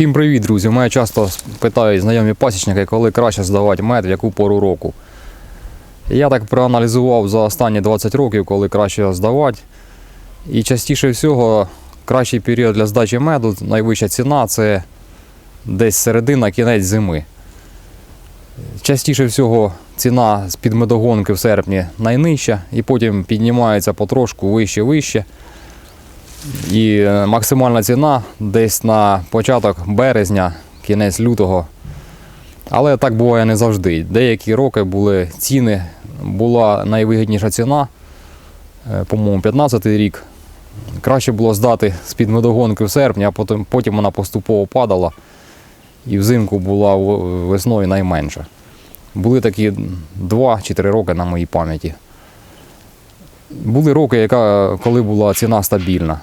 Всім привіт, друзі! Мене часто питають знайомі пасічники, коли краще здавати мед, в яку пору року. Я так проаналізував за останні 20 років, коли краще здавати. І частіше всього кращий період для здачі меду, найвища ціна це десь середина, кінець зими. Частіше всього ціна з-під медогонки в серпні найнижча, і потім піднімається потрошку вище вище. І е, максимальна ціна десь на початок березня, кінець лютого. Але так буває не завжди. Деякі роки були ціни, була найвигідніша ціна, е, по-моєму, 15 рік. Краще було здати з-під медогонки в серпні, а потім, потім вона поступово падала. І взимку була весною найменша. Були такі 2 чи 3 роки на моїй пам'яті. Були роки, яка, коли була ціна стабільна.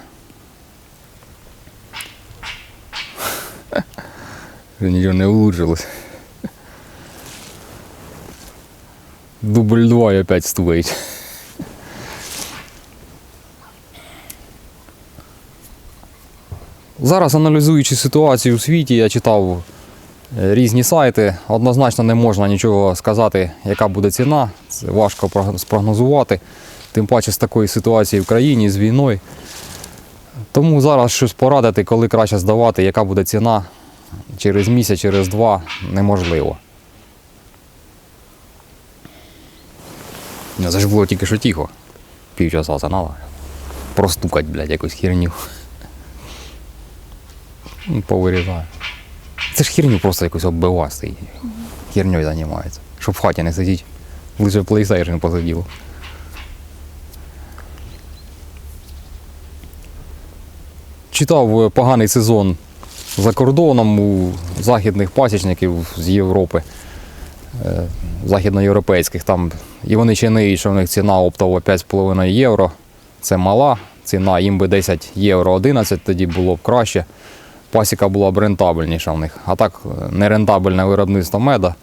Нічого не улучшилось. Дубль 2 і опять стоїть. Зараз аналізуючи ситуацію у світі, я читав різні сайти. Однозначно не можна нічого сказати, яка буде ціна. Це важко спрогнозувати. Тим паче з такої ситуації в країні, з війною. Тому зараз щось порадити, коли краще здавати, яка буде ціна через місяць, через два, неможливо. Це ж було тільки що тихо. Півчаса треба. Простукать, блядь, якусь херню. Повирізаю. Це ж херню просто якусь оббивати стоїть. Херньою займається. Щоб в хаті не сидіти. Лише PlayStation посидів. Читав е, поганий сезон за кордоном у західних пасічників з Європи, е, західноєвропейських. Там, і вони чинують, що в них ціна оптова 5,5 євро. Це мала ціна, їм би 10 євро 11, тоді було б краще. Пасіка була б рентабельніша в них. А так е, нерентабельне виробництво меда.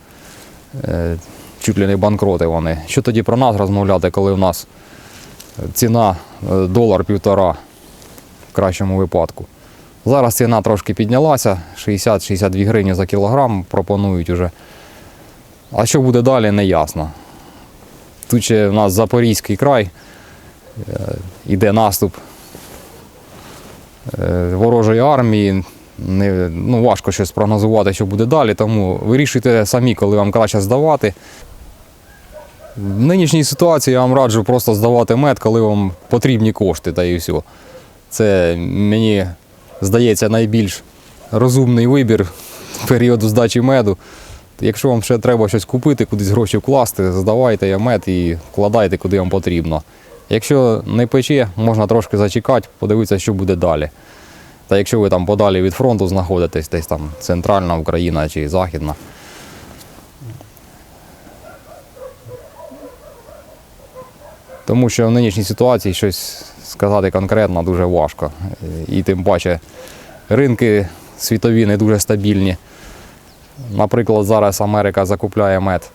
е, Чуть ли не банкроти вони. Що тоді про нас розмовляти, коли в нас ціна е, долар півтора в кращому випадку. Зараз ціна трошки піднялася, 60-62 гривні за кілограм пропонують уже. А що буде далі, не ясно. Тут ще в нас Запорізький край, іде наступ ворожої армії. Не, ну, важко щось прогнозувати, що буде далі, тому вирішуйте самі, коли вам краще здавати. В нинішній ситуації я вам раджу просто здавати мед, коли вам потрібні кошти, та і все. Це мені здається найбільш розумний вибір періоду здачі меду. Якщо вам ще треба щось купити, кудись гроші вкласти, здавайте мед і вкладайте, куди вам потрібно. Якщо не пече, можна трошки зачекати, подивитися, що буде далі. Та якщо ви там подалі від фронту знаходитесь, десь там центральна Україна чи західна. Тому що в нинішній ситуації щось сказати конкретно дуже важко. І тим паче ринки світові не дуже стабільні. Наприклад, зараз Америка закупляє мед.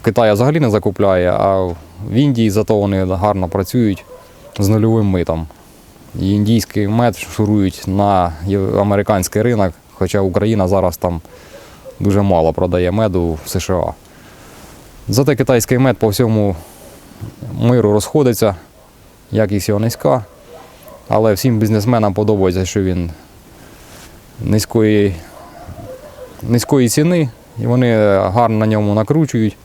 В Китаї взагалі не закупляє, а в Індії зато вони гарно працюють з нульовим митом. І індійський мед шурують на американський ринок, хоча Україна зараз там дуже мало продає меду в США. Зате китайський мед по всьому миру розходиться, якість його низька. Але всім бізнесменам подобається, що він низької, низької ціни, і вони гарно на ньому накручують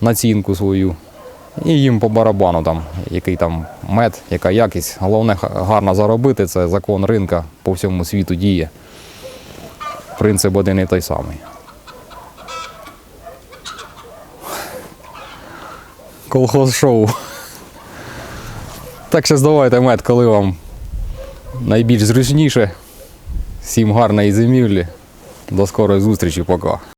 націнку свою. І їм по барабану, там, який там мед, яка якість. Головне гарно заробити, це закон ринка по всьому світу діє. Принцип один і той самий. Колхоз шоу. Так що здавайте мед, коли вам найбільш зручніше. Всім гарної зимівлі. До скорої зустрічі, пока.